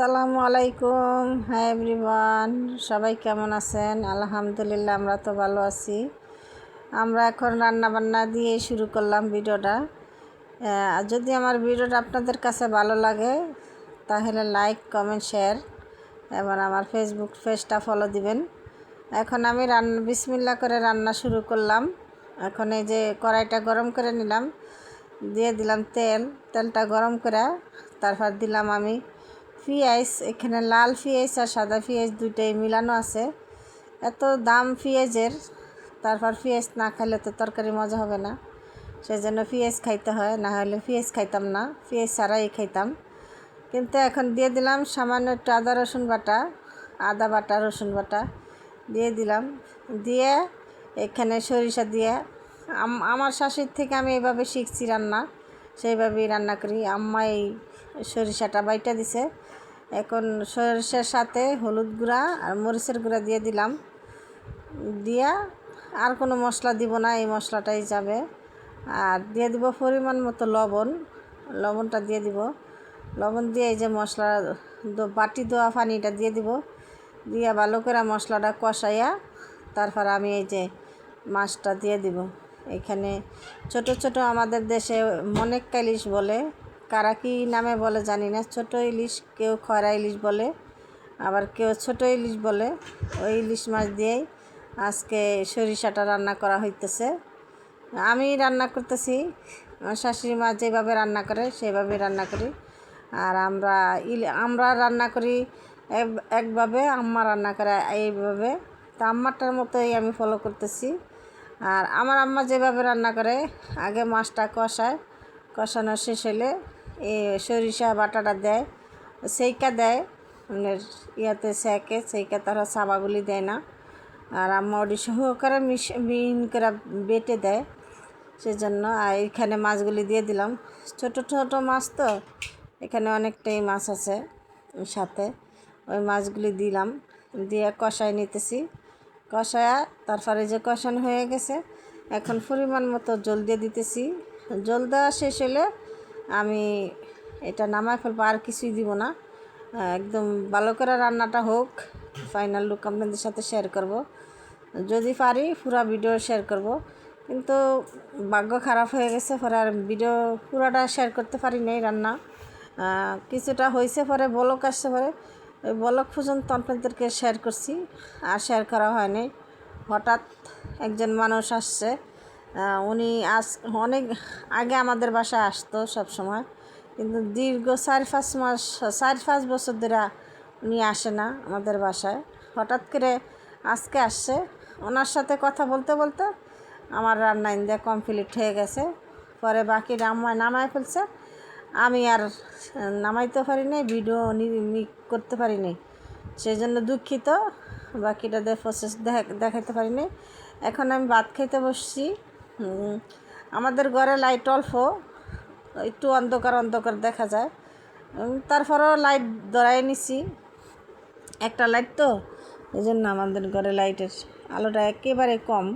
আসসালামু আলাইকুম। হ্যাঁ এভরিওয়ান, সবাই কেমন আছেন? আলহামদুলিল্লাহ, আমরা তো ভালো আছি। আমরা এখন রান্না বান্না দিয়ে শুরু করলাম ভিডিওটা। যদি আমার ভিডিওটা আপনাদের কাছে ভালো লাগে, তাহলে লাইক, কমেন্ট, শেয়ার, এবং আমার ফেসবুক পেজটা ফলো দিবেন। এখন আমি রান্না বিসমিল্লা করে রান্না শুরু করলাম। এখন এই যে কড়াইটা গরম করে নিলাম, দিয়ে দিলাম তেল। তেলটা গরম করে তারপর দিলাম আমি পেঁয়াজ এখানে লাল পেঁয়াজ আর সাদা পেঁয়াজ দুইটাই মিলানো আছে। এত দাম পেঁয়াজের তারপর পেঁয়াজ না খাইলে তো তরকারি মজা হবে না। সেই জন্য পেঁয়াজ খাইতে হয়, না হলে পেঁয়াজ খাইতাম না পেঁয়াজ ছাড়াই খাইতাম। কিন্তু এখন দিয়ে দিলাম সামান্য একটু আদা, রসুন বাটা, আদা বাটা, রসুন বাটা দিয়ে দিলাম। দিয়ে এখানে সরিষা দিয়ে, আম- আমার শাশুড়ির থেকে আমি এইভাবে শিখছি রান্না, সেইভাবেই রান্না করি। আম্মা এই সরিষাটা বাইটা দিছে। এখন সরিষার সাথে হলুদ গুঁড়া আর মরিচের গুঁড়া দিয়ে দিলাম। দিয়া আর কোনো মশলা দিব না, এই মশলাটাই যাবে। আর দিয়ে দিব পরিমাণ মতো লবণ, লবণটা দিয়ে দিব। লবণ দিয়ে এই যে মশলা বাটি দেওয়া পানিটা দিয়ে দিব। দিয়ে ভালো করে মশলাটা কষাইয়া তারপর আমি এই যে মাছটা দিয়ে দিব। এখানে ছোট ছোট আমাদের দেশে মনেক ইলিশ বলে কারা কী নামে বলে জানি না। ছোট ইলিশ, কেউ খয়রা ইলিশ বলে, আবার কেউ ছোট ইলিশ বলে। ওই ইলিশ মাছ দিয়েই আজকে সরিষাটা রান্না করা হইতেছে। আমি রান্না করতেছি, আমার শাশুড়ি মা যেভাবে রান্না করে সেভাবে রান্না করি। আর আমরা ইল, আমরা রান্না করি এক- একভাবে, আম্মা রান্না করে এইভাবে। তা আম্মাটার মতোই আমি ফলো করতেছি। আর আমার আম্মা যেভাবে রান্না করে, আগে মাছটা কষায়, কষানো শেষ হলে সরিষা বাটাটা দেয়, সেইকা দেয়। মানে ইয়াতে সেকে, সেইকা তারা সাবাগুলি দেয় না। আর ওটি সহকারে মিন করে বেটে দেয়। সেজন্য আর এখানে মাছগুলি দিয়ে দিলাম। ছোট ছোট মাছ তো, এখানে অনেকটাই মাছ আছে সাথে। ওই মাছগুলি দিলাম, দিয়ে কষায় নিতেছি। কষায়া তারপরে যে কষানো হয়ে গেছে, এখন পরিমাণ মতো জল দিয়ে দিতেছি। জল দেওয়া শেষ হলে আমি এটা নামায় ফেলব, আর কিছুই দিব না। একদম ভালো করে রান্নাটা হোক ফাইনাল লুক আপনাদের সাথে শেয়ার করব। যদি পারি, পুরা ভিডিও শেয়ার করব। কিন্তু ভাগ্য খারাপ হয়ে গেছে পরে আর ভিডিও পুরাটা শেয়ার করতে পারি নাই রান্না। কিছুটা হয়েছে পরে বলক আসছে পরে, ওই বলক পর্যন্ত আপনাদেরকে শেয়ার করছি। আর শেয়ার করা হয়নি। হঠাৎ একজন মানুষ আসছে। উনি আস, অনেক আগে আমাদের বাসায় আসতো সব সময় কিন্তু দীর্ঘ চার পাঁচ মাস, চার পাঁচ বছর ধরে উনি আসে না আমাদের বাসায়। হঠাৎ করে আজকে আসছে, ওনার সাথে কথা বলতে বলতে আমার রান্না ইন্দিয়া কমপ্লিট হয়ে গেছে, পরে বাকি রান্না নামায় ফেলছে। আমি আর, নামাইতে পারি নাই ভিডিও করতে পারি নাই সেই জন্য দুঃখিত, বাকিটা প্রসেস দেখাতে পারি নাই এখন আমি ভাত খাইতে বসছি। আমাদের ঘরে লাইট অল্প, একটু অন্ধকার অন্ধকার দেখা যায়। তারপরেও লাইট ধরাই নিছি। একটা লাইট তো এই জন্য আমাদের ঘরে লাইটের আলোটা একেবারে কম।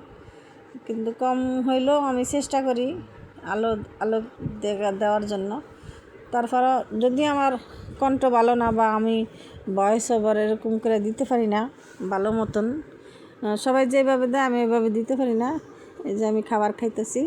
কিন্তু কম হইলেও আমি চেষ্টা করি আলো আলো দেওয়ার জন্য। তারপরও যদি আমার কণ্ঠ ভালো না বা আমি ভয়েস ওভার এরকম করে দিতে পারি না, ভালো মতন সবাই যেভাবে দেয় আমি এভাবে দিতে পারি না। এই যে আমি খাবার খাইতেছি।